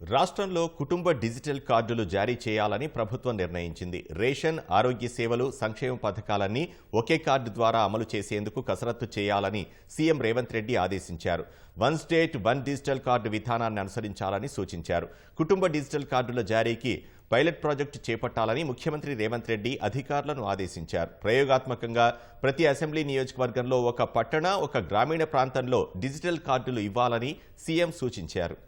రాష్ట్రంలో కుటుంబ డిజిటల్ కార్డులు జారీ చేయాలని ప్రభుత్వం నిర్ణయించింది. రేషన్ ఆరోగ్య సేవలు సంక్షేమ పథకాలన్నీ ఒకే కార్డు ద్వారా అమలు చేసేందుకు కసరత్తు చేయాలని సీఎం రేవంత్ రెడ్డి ఆదేశించారు. One state one digital card విధానాన్ని అనుసరించాలని సూచించారు. కుటుంబ డిజిటల్ కార్డుల జారీకి పైలట్ ప్రాజెక్టు చేపట్టాలని ముఖ్యమంత్రి రేవంత్ రెడ్డి అధికారులను ఆదేశించారు. ప్రయోగాత్మకంగా ప్రతి అసెంబ్లీ నియోజకవర్గంలో ఒక పట్టణ ఒక గ్రామీణ ప్రాంతంలో డిజిటల్ కార్డులు ఇవ్వాలని సీఎం సూచించారు.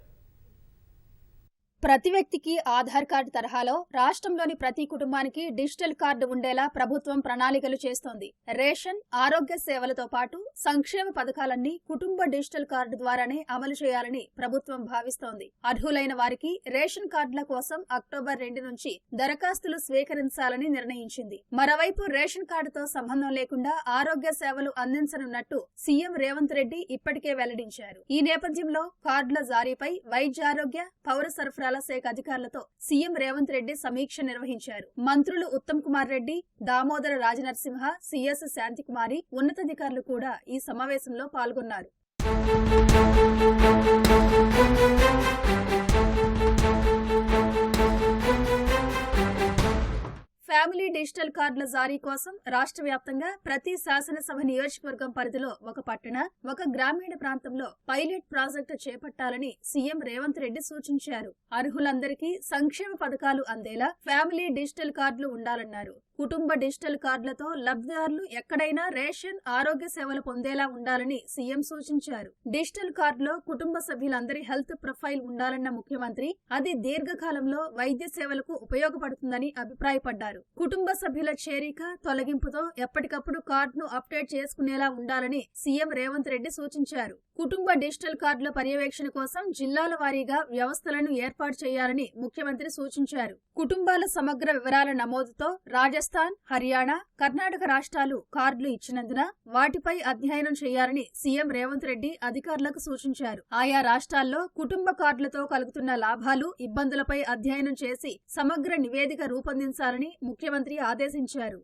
ప్రతి వ్యక్తికి ఆధార్ కార్డు తరహాలో రాష్ట్రంలోని ప్రతి కుటుంబానికి డిజిటల్ కార్డు ఉండేలా ప్రభుత్వం ప్రణాళికలు చేస్తోంది. రేషన్ ఆరోగ్య సేవలతో పాటు సంక్షేమ పథకాలన్నీ కుటుంబ డిజిటల్ కార్డు ద్వారానే అమలు చేయాలని ప్రభుత్వం భావిస్తోంది. అర్హులైన వారికి రేషన్ కార్డుల కోసం అక్టోబర్ రెండు నుంచి దరఖాస్తులు స్వీకరించాలని నిర్ణయించింది. మరోవైపు రేషన్ కార్డుతో సంబంధం లేకుండా ఆరోగ్య సేవలు అందించనున్నట్టు సీఎం రేవంత్ రెడ్డి ఇప్పటికే వెల్లడించారు. ఈ నేపథ్యంలో కార్డుల జారీపై వైద్యారోగ్య పౌర సరఫరా సరఫరాల శాఖ అధికారులతో సీఎం రేవంత్ రెడ్డి సమీక్ష నిర్వహించారు. మంత్రులు ఉత్తమ్ కుమార్ రెడ్డి దామోదర రాజనరసింహ సిఎస్ శాంతికుమారి ఉన్నతాధికారులు కూడా ఈ సమావేశంలో పాల్గొన్నారు. ఫ్యామిలీ డిజిటల్ కార్డుల జారీ కోసం రాష్ట్ర వ్యాప్తంగా ప్రతి శాసనసభ నియోజకవర్గం పరిధిలో ఒక పట్టణ ఒక గ్రామీణ ప్రాంతంలో పైలట్ ప్రాజెక్టు చేపట్టాలని సీఎం రేవంత్ రెడ్డి సూచించారు. అర్హులందరికీ సంక్షేమ పథకాలు అందేలా ఫ్యామిలీ డిజిటల్ కార్డులు ఉండాలన్నారు. కుటుంబ డిజిటల్ కార్డులతో లబ్ధిదారులు ఎక్కడైనా రేషన్ ఆరోగ్య సేవలు పొందేలా ఉండాలని సీఎం సూచించారు. డిజిటల్ కార్డులో కుటుంబ సభ్యులందరి హెల్త్ ప్రొఫైల్ ఉండాలన్న ముఖ్యమంత్రి అది దీర్ఘకాలంలో వైద్య సేవలకు ఉపయోగపడుతుందని అభిప్రాయపడ్డారు. కుటుంబ కుటుంబ సభ్యుల చేరిక తొలగింపుతో ఎప్పటికప్పుడు కార్డును అప్డేట్ చేసుకునేలా ఉండాలని సీఎం రేవంత్ రెడ్డి సూచించారు. కుటుంబ డిజిటల్ కార్డుల పర్యవేక్షణ కోసం జిల్లాల వారీగా వ్యవస్థలను ఏర్పాటు చేయాలని ముఖ్యమంత్రి సూచించారు. కుటుంబాల సమగ్ర వివరాల నమోదుతో రాజస్థాన్ హర్యానా కర్ణాటక రాష్ట్రాలు కార్డులు ఇచ్చినందున వాటిపై అధ్యయనం చేయాలని సీఎం రేవంత్ రెడ్డి అధికారులకు సూచించారు. ఆయా రాష్ట్రాల్లో కుటుంబ కార్డులతో కలుగుతున్న లాభాలు ఇబ్బందులపై అధ్యయనం చేసి సమగ్ర నివేదిక రూపొందించాలని ముఖ్యమంత్రి ముఖ్యమంత్రి ఆదేశించారు.